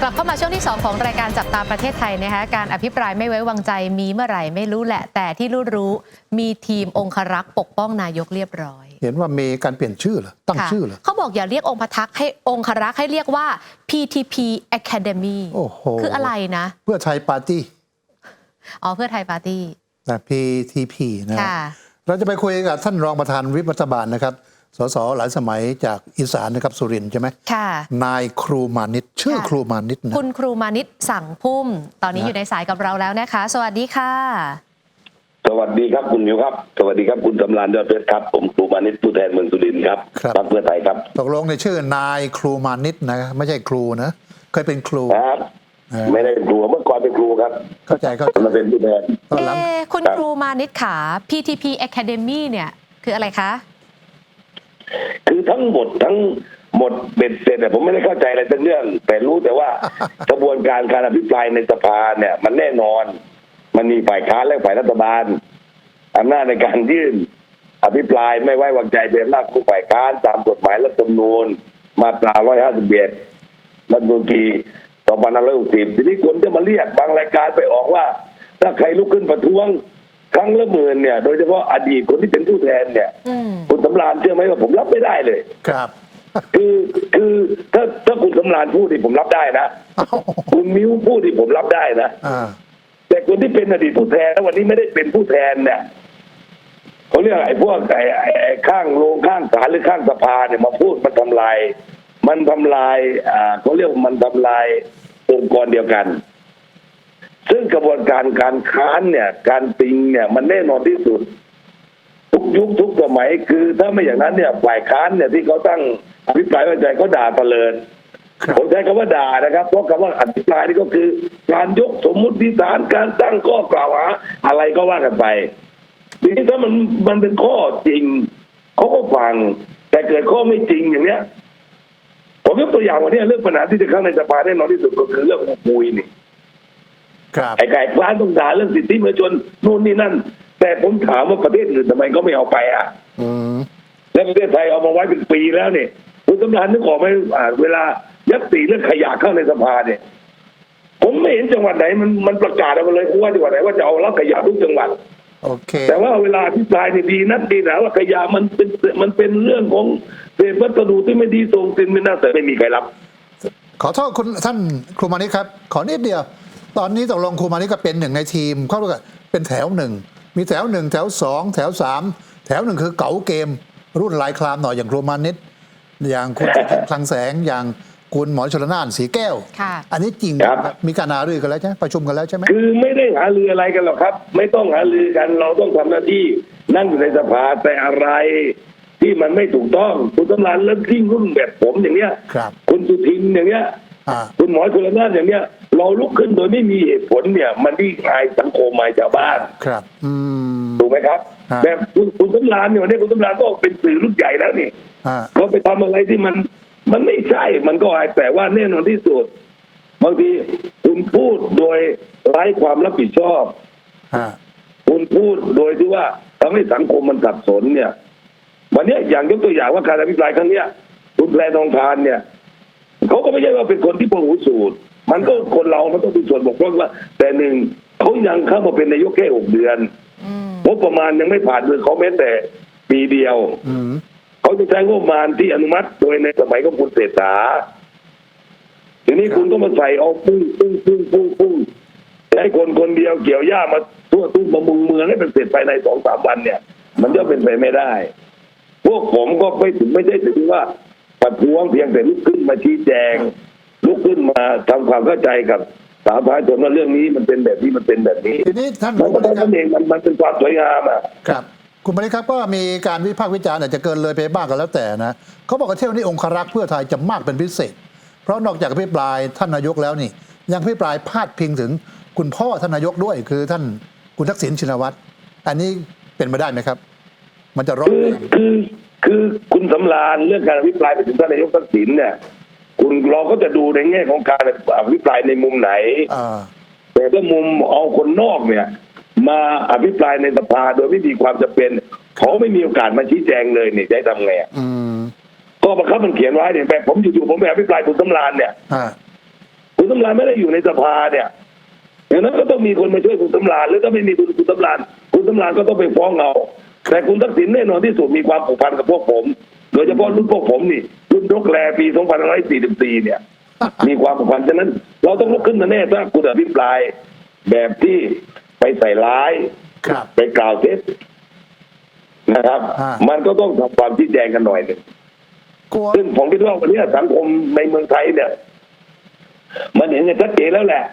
กลับเข้ามาช่วงที่ 2 ของรายการจับตาประเทศไทยนะคะการอภิปรายไม่ไว้วางใจมีเมื่อไหร่ไม่รู้แหละ แต่ที่รู้รู้ๆมีทีมองครักษ์ปกป้องนายกเรียบร้อย เห็นว่ามีการเปลี่ยนชื่อเหรอตั้งค่ะชื่อเหรอเขาบอกอย่าเรียกองค์พระทักษ์ให้องครักษ์ให้เรียกว่า PTP Academy โอ้โหคืออะไรนะ เพื่อไทยปาร์ตี้อ๋อเพื่อไทยปาร์ตี้นะ PTP นะค่ะเราจะไปคุยกับท่านรองประธานวิปรัฐบาลนะครับ สสหลายสมัยจากอีสานนะครับสุรินทร์ใช่ไหมค่ะนายครูมานิตชื่อค่ะครูมานิตนะคุณครูมานิตสั่งพุ่ม ตอนนี้นะอยู่ในสายกับเราแล้วนะคะ สวัสดีค่ะ สวัสดีครับคุณมิวครับ สวัสดีครับคุณสำรานยอดเพชรครับ ผมครูมานิตผู้แทนเมืองสุรินทร์ครับครับพรรคเพื่อไทยครับตกลงในชื่อนายครูมานิตนะ ไม่ใช่ครูนะเคยเป็นครูครับเออไม่ได้เป็นครูเมื่อก่อนเป็นครูครับ เข้าใจเข้าใจมาเป็นผู้แทนตอนหลังเอ๊ะคุณครับครูมานิตขา PTP Academy เนี่ย คืออะไรคะ คือทั้งหมดทั้งหมดเบ็ดเสร็จแต่ผมไม่ได้เข้าใจอะไรทั้งเรื่อง แต่รู้แต่ว่ากระบวนการการอภิปรายในสภาเนี่ย มันแน่นอน มันมีฝ่ายค้านและฝ่ายรัฐบาลอำนาจในการยื่นอภิปรายไม่ไว้วางใจเป็นอำนาจของฝ่ายค้านตามกฎหมายรัฐธรรมนูญมาตรา 151 รัฐธรรมนูญปี2560 ทีนี้คนจะมาเรียกบางรายการไปออกว่า ถ้าใครลุกขึ้นประท้วง ครั้งละหมื่นเนี่ย โดยเฉพาะอดีตคนที่เป็นผู้แทนเนี่ยอืมคุณสำราญเชื่อไหมว่าผมรับไม่ได้เลย ครับ คือคือถ้าถ้าคุณสำราญพูดที่ผมรับได้นะเอ้าคุณมิ้วพูดที่ผมรับได้นะอ่าแต่คนที่เป็นอดีตผู้แทนแล้ววันนี้ไม่ได้เป็นผู้แทนเนี่ยเขาเรียกไอ้พวกไอ้ไอ้ไอ้ข้างโรงข้างศาลหรือข้างสภาเนี่ยมาพูดมันทำลาย มันทำลายอ่าเขาเรียกว่ามันทำลายองค์กรเดียวกันซึ่ง กระบวนการการค้านเนี่ย การติงเนี่ย มันแน่นอนที่สุด ทุกยุคทุกสมัยคือถ้าไม่อย่างนั้นเนี่ยฝ่ายค้านเนี่ยที่เขาตั้งอภิปรายไว้ใจเขาด่าตะเลินผมใช้คำว่าด่านะครับเพราะคำว่าอภิปรายนี่ก็คือ การยกสมมุติฐานการตั้งข้อกล่าวหาอะไรก็ว่ากันไปทีนี้ถ้ามันมันเป็นข้อจริงเขาก็ฟัง แต่เกิดข้อไม่จริงอย่างเนี้ยผมยกตัวอย่างวันนี้เรื่องปัญหาที่จะเข้าในสภาแน่นอนที่สุดก็คือเรื่องของปุยนี่ ไอ้ไก่คล้านต้องด่าเรื่องสิทธิมนุษยชนนู่นนี่นั่น แต่ผมถามว่าประเทศอื่นทำไมก็ไม่เอาไปอะอืมและประเทศไทยเอามาไว้เป็นปีแล้วเนี่ยคุณตำรานนึกออกไหมอ่าเวลายัตติเรื่องขยะเข้าในสภาเนี่ย ผมไม่เห็นจังหวัดไหนมันมันประกาศออกมาเลยว่าจังหวัดไหนว่าจะเอารับขยะทุกจังหวัดโอเค แต่ว่าเวลาพิปรายเนี่ยดีนัดดีหนะว่าขยะมันเป็นมันเป็นเรื่องของเศษวัสดุที่ไม่ดีส่งสินไม่น่าแต่ไม่มีใครรับ ขอโทษคุณท่านครูมานิตครับ ขอนิดเดียว ตอนนี้ตกลงครูมานิตก็เป็นหนึ่งในทีม เขาเรียกว่าเป็นแถวหนึ่งมีแถวหนึ่งแถวสองแถวสามแถวหนึ่งคือเก๋าเกม รุ่นลายคลามหน่อยอย่างครูมานิตอย่างคุณสุทินคลังแสงอย่างคุณหมอชลนานสีแก้วค่ะอันนี้จริงครับ มีการหารือกันแล้วใช่ไหมประชุมกันแล้วใช่ไหมคือไม่ได้หารืออะไรกันหรอกครับ ไม่ต้องหารือกันเราต้องทำหน้าที่นั่งอยู่ในสภาแต่อะไรที่มันไม่ถูกต้อง คุณตำรานเริ่มทิ้งรุ่นแบบผมอย่างเนี้ยครับคุณสุทินอย่างเนี้ยอ่า คุณหมอชลนานอย่างเนี้ยเราลุกขึ้นโดยไม่มีเหตุผลเนี่ย มันที่อายสังคมอายชาวบ้านครับ อืมถูกไหมครับครับแบบคุณคุณสำรานเนี่ยวันนี้คุณสำรานก็เป็นสื่อรุ่นใหญ่แล้วนี่อ่าเขาไปทำอะไรที่มัน มันไม่ใช่มันก็อายแต่ว่าแน่นอนที่สุดบางทีคุณพูดโดยไร้ความรับผิดชอบอ่าคุณพูดโดยที่ว่าทำให้สังคมมันสับสนเนี่ย วันเนี้ยอย่างยกตัวอย่างว่าการอภิปรายครั้งเนี้ยคุณแพรทองทานเนี่ย เขาก็ไม่ใช่ว่าเป็นคนที่พหูสูตร มันก็คนเรา มันต้องมีส่วนบกพร่องว่า แต่หนึ่งเขายังเข้ามาเป็นนายกแค่หกเดือนอืมงบประมาณยังไม่ผ่านมือเขาแม้แต่ปีเดียวอืมเขาจะใช้งบประมาณที่อนุมัติโดยในสมัยของคุณเศรษฐาทีนี้คุณก็มาใส่เอาปุ้งปุ้งปุ้งปุ้งปุ้งให้คนคนเดียวเกี่ยวหญ้ามาทั่วทุกบำรุงเมืองให้เป็นเสร็จภายในสองสามวันเนี่ย มันจะเป็นไปไม่ได้ พวกผมก็ไม่ถึงไม่ได้ถึงว่า ประท้วงเพียงแต่ลุกขึ้นมาชี้แจง ลุกขึ้นมาทำความเข้าใจกับสาธารณชนว่าเรื่องนี้มันเป็นแบบนี้มันเป็นแบบนี้ทีนี้ท่านคมันรูก็มานิตคต้รัอบงเองมันมันเป็นความสวยงามอะครับคุณมานิตครับก็มีการวิพากษ์วิจารณ์อาจจะเกินเลยไปบ้างก็แล้วแต่นะเขาบอกว่าเที่ยวนี้องครักษ์เพื่อไทยจะมากเป็นพิเศษ เพราะนอกจากอภิปรายท่านนายกแล้วนี่ ยังอภิปรายพาดพิงถึงคุณพ่อท่านนายกด้วยคือท่านคุณทักษิณชินวัตรอันนี้เป็นไปได้ไหมครับ มันจะร้อนคือแรง คือคือคุณสำราญเรื่องการอภิปรายไปถึงท่านนายกทักษิณเนี่ย คุณเราก็จะดูในแง่ของการอภิปรายในมุมไหนอ่าแต่ถ้ามุมเอาคนนอกเนี่ย มาอภิปรายในสภาโดยไม่มีความจำเป็นเขาไม่มีโอกาสมาชี้แจงเลยเนี่ยจะให้ทำไงอะอืมก็บังคับมันเขียนไว้เนี่ยแบบผมอยู่ๆผมไปอภิปรายคุณสำราญเนี่ยอ่าคุณคุณสำราญไม่ได้อยู่ในสภาเนี่ยอย่างนั้นก็ต้องมีคนมาช่วยคุณสำราญหรือถ้าไม่มีคุณคุณสำราญคุณสำราญก็ต้องไปฟ้องเอา แต่คุณทักษิณแน่นอนที่สุดมีความผูกพันกับพวกผม โดยเฉพาะรุ่นพวกผมนี่ รุ่นรกแรปี 2544 เนี่ย มีความผูกพันฉะนั้น เราต้องลุกขึ้นมาแน่ถ้าคุณอภิปรายแบบที่ไปใส่ร้ายครับไปกล่าวเท็จนะครับอ่ามันก็ต้องทำความชี้แจงกันหน่อยหนึ่งกลัวซึ่งผมคิดว่าวันนี้สังคมในเมืองไทยเนี่ย มันเห็นกันชัดเจนแล้วแหละ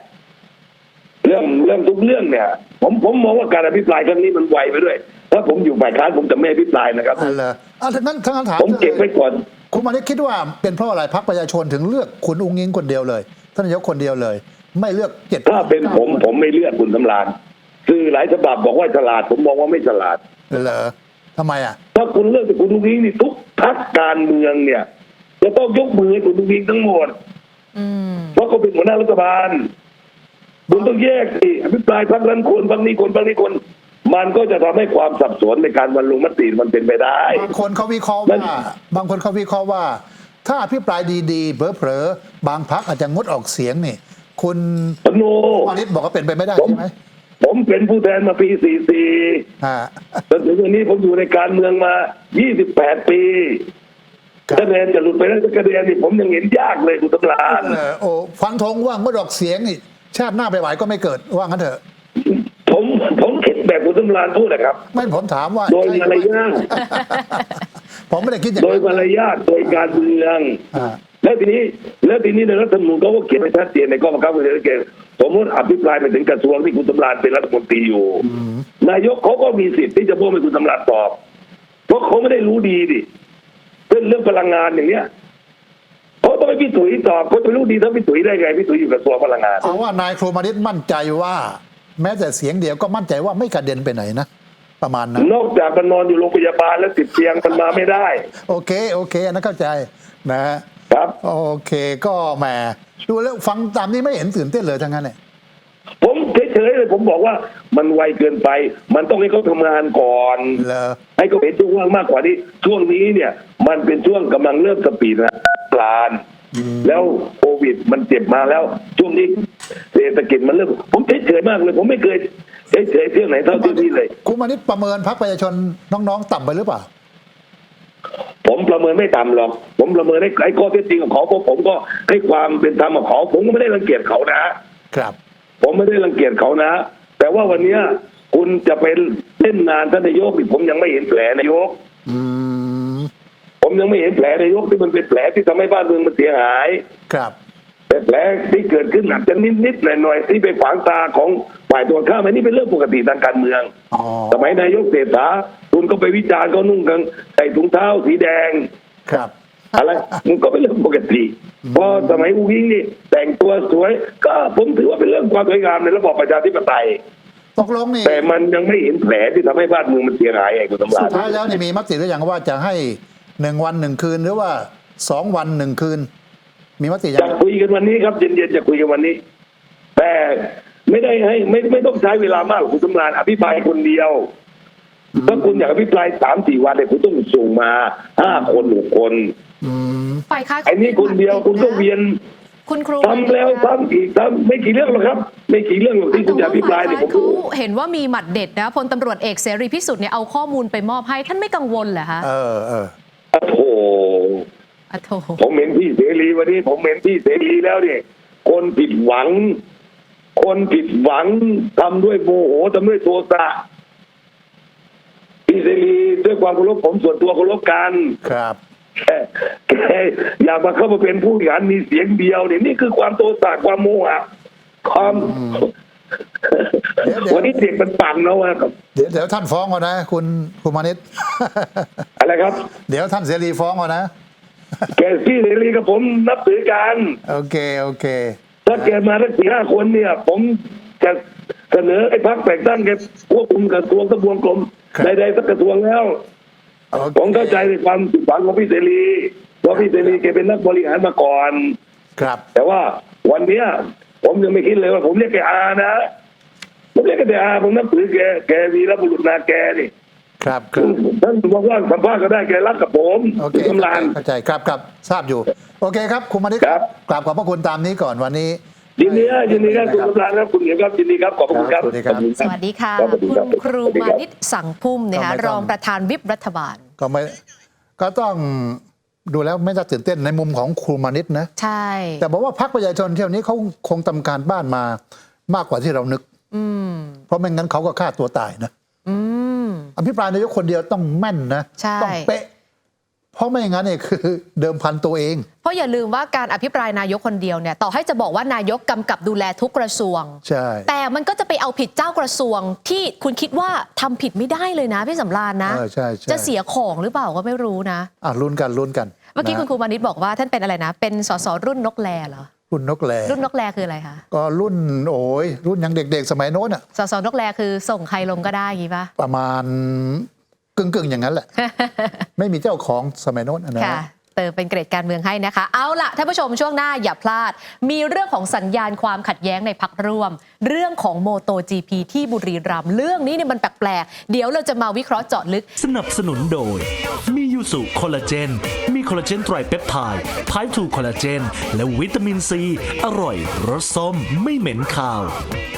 เรื่องเรื่องทุกเรื่องเนี่ย ผมผมมองว่าการอภิปรายครั้งนี้มันไวไปด้วย ถ้าผมอยู่ฝ่ายค้านผมจะไม่อภิปรายนะครับอะเหรออะทั้งนั้นทั้งนั้นถามผมเก็บไว้ก่อน คุณมานิดคิดว่าเป็นเพราะอะไรพรรคประชาชนถึงเลือกคุณอุ้งอิงคนเดียวเลยท่านนายกคนเดียวเลย ไม่เลือกเจ็ดถ้าเป็นผมผมไม่เลือกคุณสำรานสื่อหลายฉบับบอกว่าฉลาด ผมมองว่าไม่ฉลาดเหรอทำไมอะถ้าคุณเลือกแต่คุณลุงอิงนี่ทุกพักการเมืองเนี่ยจะต้องยกมือให้คุณลุงอิงทั้งหมดอืมเพราะเขาเป็นหัวหน้ารัฐบาลคุณต้องแยกสิอภิปรายพักนั้นคนพักนี้คนพักนี้คน มันก็จะทำให้ความสับสนในการบรรลุมติมันเป็นไปได้บางคนเขาวิเคราะห์นั่ว่านบางคนเขาวิเคราะห์ว่า ถ้าอภิปรายดีๆเผลอๆบางพักอาจจะงดออกเสียงนี่ คุณโนมานิดบอกว่าเป็นไปไม่ได้ผมใช่ไหมผมเป็นผู้แทนมาปี 44อ่าจนถึงวันนี้ผมอยู่ในการเมืองมา 28 ปีครับคะแนนจะหลุดไปแล้วคะแนนนี่ผมยังเห็นยากเลยคุณตำรานเออโอ้ฟันธงว่างดออกเสียงนี่ชาติหน้าไปไหวก็ไม่เกิดว่างั้นเถอะผมผมคิด แบบคุณตำรานพูดนะครับ ไม่ผมถามว่าโดยมารยาทผมไม่ได้คิดอย่างโดยนั้นมารยาทโดยการเมืองอ่าแล้วทีนี้แล้วทีนี้ในรัฐธรรมนูญเขาก็เขียนไว้ชัดเจนในข้อบังคับการเมืองสมมติอภิปรายไปถึงกระทรวงที่คุณตำรานเป็นรัฐมนตรีอยู่นายกเขาก็มีสิทธิ์ที่จะพูดให้คุณตำรานตอบ เพราะเขาไม่ได้รู้ดีดิเรื่องเรื่องพลังงานอย่างเนี้ยเขาต้องให้พี่ตุ๋ยตอบเขาจะรู้ดีถ้าพี่ตุ๋ยได้ไงพี่ตุ๋ยอยู่กระทรวงพลังงานเอาว่านายครูมานิดมั่นใจว่า แม้แต่เสียงเดียวก็มั่นใจว่าไม่กระเด็นไปไหนนะ ประมาณนั้น นอกจากมันนอนอยู่โรงพยาบาลแล้วติดเตียงมันมาไม่ได้ โอเค โอเคอันนั้นเข้าใจนะฮะครับ โอเคก็แหมดูแล้วฟังตามนี้ไม่เห็นตื่นเต้นเลยทั้งนั้นเนี่ยผมเฉยๆเลยผมบอกว่ามันไวเกินไป มันต้องให้เขาทำงานก่อนเลอให้เขาเห็นช่วงว่างมากกว่านี้ช่วงนี้เนี่ย มันเป็นช่วงกำลังเริ่มสปีดนะปลานแล้วโควิดมันเจ็บมาแล้ว ช่วงนี้ เศรษฐกิจมันเริ่มผมเฉยๆมากเลย ผมไม่เคยเฉยๆเที่ยวไหนเท่าที่นี่เลยครูมานิดประเมินพรรคประชาชนน้องๆ ต่ำไปหรือเปล่า ผมประเมินไม่ต่ำหรอกผมประเมินให้ไอ้ข้อเท็จจริงของเขาเพราะผมก็ให้ความเป็นธรรมกับเขาผมก็ไม่ได้รังเกียจเขานะ ครับ ผมไม่ได้รังเกียจเขานะ แต่ว่าวันเนี้ยคุณจะเป็นเล่นงานท่านนายกนี่ผมยังไม่เห็นแผลนายก อืม ผมยังไม่เห็นแผลนายกที่มันเป็นแผลที่ทำให้บ้านเมืองมันเสียหาย ครับ แต่แผลที่เกิดขึ้นอาจจะนิดๆหน่อยๆที่ไปขวางตาของฝ่ายตรงข้ามอันนี้เป็นเรื่องปกติทางการเมืองอ๋อสมัยนายกเศรษฐาคุณก็ไปวิจารณ์เขานุ่งกันใส่ถุงเท้าสีแดงครับอะไรมันก็เป็นเรื่องปกติเพราะสมัยอุ้งอิงนี่แต่งตัวสวย ก็ผมถือว่าเป็นเรื่องความสวยงามในระบอบประชาธิปไตยตกลงนี่แต่มันยังไม่เห็นแผลที่ทำให้บ้านเมืองมันเสียหายไอ้คุณตำราสุญดท้ายแล้วนี่มีมติหรือยังว่าจะให้หนึ่งวันหนึ่งคืนหรือว่าสองวันหนึ่งคืน มีมติยัจะงคุยกันวันนี้ครับเย็นๆจะคุยกันวันนี้ แต่ไม่ได้ให้ไม่ไม่ต้องใช้เวลามากหรอกคุณตำรานอภิปรายคนเดียวถ้าคุณอยากอภิปรายสามสี่วันเนี่ยคุณต้องส่งมาห้าคนหกคนอืมฝ่ายค้านไอ้นี่คนเดียวคุณต้องเวียนคุณครูทำแล้วทำอีกทำไม่กี่เรื่องหรอกครับ ไม่กี่เรื่องหรอกที่คุณจะอภิปรายเนี่ยผมเขารู้เห็นว่ามีหมัดเด็ดนะพลตำรวจเอกเสรีพิสุทธิ์เนี่ยเอาข้อมูลไปมอบให้ท่านไม่กังวลเหรอคะเออเออโอ้โหอะโถ ผมเห็นพี่เสรีวันนี้ ผมเห็นพี่เสรีแล้วเนี่ยคนผิดหวัง คนผิดหวังทำด้วยโมโหทำด้วยโทสะพี่เสรีด้วยความเคารพผมส่วนตัวเคารพกันครับแค่แค่อยากมาเข้ามาเป็นผู้บริหารมีเสียงเดียวเนี่ยนี่คือความโทสะความโมหะความเดี๋ยวเดี๋ยววันนี้เด็กมันปั่นแล้วอะครับ เดี๋ยวเดี๋ยวท่านฟ้องเอานะ คุณคุณมานิดอะไรครับ เดี๋ยวท่านเสรีฟ้องเอานะ แกพี่เสรีกับผมนับถือกันโอเคโอเค ถ้าแกมาสักสี่ห้าคนเนี่ย ผมจะเสนอไอ้พักแต่งตั้งแกควบคุมกระทรวงทบวงกรมครับใดๆสักกระทรวงแล้วโอเคผมเข้าใจในความผิดหวังของพี่เสรีเพราะพี่เสรีแกเป็นนักบริหารมาก่อน ครับ แต่ว่าวันเนี้ย ผมยังไม่คิดเลยว่าผมเรียกแกอานะผมเรียกแกแต่อาผมนับถือแกแกวีรบุรุษนาแกนี่ ครับครับท่านบอกว่าสัมภาษณ์ก็ได้แกรักกับผมโอเคกำลานเข้าใจครับครับทราบอยู่ โอเคครับคุณมานิดครับกราบขอบพระคุณตามนี้ก่อนวันนี้ยินดีครับยินดีครับคุณกำลังครับคุณเหนียวครับยินดีครับขอบคุณครับสวัสดีครับขอณสวัสดีค่ะรับสวัสดีคุรับณครูสวัสดีมารับนิตสังพุ่มเนี่ยก็คะไม่ต้องรองประธานวิปรัฐบาล ก็ไม่ก็ต้องดูแล้วไม่น่าตื่นเต้นในมุมของครูมานิตนะใช่ แต่บอกว่าพรรคประชาชนเที่ยวนี้เขาคงทำการบ้านมามากกว่าที่เรานึก อืมเพราะไม่งั้นเขาก็ฆ่าตัวตายนะ อืม อภิปรายนายกคนเดียวต้องแม่นนะ ใช่ ต้องเป๊ะ เพราะไม่อย่างนั้นเนี่ยคือเดิมพันตัวเอง เพราะอย่าลืมว่าการอภิปรายนายกคนเดียวเนี่ยต่อให้จะบอกว่านายกกำกับดูแลทุกกระทรวง ใช่ แต่มันก็จะไปเอาผิดเจ้ากระทรวงที่คุณคิดว่าทำผิดไม่ได้เลยนะพี่สำราญนะ เออใช่ใช่ จะเสียของหรือเปล่าก็ไม่รู้นะ อะลุ้นกันลุ้นกันเมื่อกี้นะ คุณครูมานิตบอกว่าท่านเป็นอะไรนะ เป็นสสรุ่นนกแลเหรอ รุ่นนกแลรุ่นนกแลคืออะไรคะก็รุ่นโอ้ยรุ่นยังเด็กๆ สมัยโน้นอะสสนกแลคือส่งใครลงก็ได้อย่างงี้ปะประมาณกึ่งๆอย่างนั้นแหละ ไม่มีเจ้าของสมัยโน้นนะค่ะ เติมเป็นเกรดการเมืองให้นะคะ เอาล่ะท่านผู้ชมช่วงหน้าอย่าพลาด มีเรื่องของสัญญาณความขัดแย้งในพักร่วม เรื่องของโมโต GP ที่บุรีรัมย์เรื่องนี้เนี่ยมันแปลกๆ เดี๋ยวเราจะมาวิเคราะห์เจาะลึก สนับสนุนโดย มียูสุคอลลาเจน มีคอลลาเจนไตรเปปไทด์ไพทูคอลลาเจน และวิตามินซี อร่อยรสส้มไม่เหม็นคาว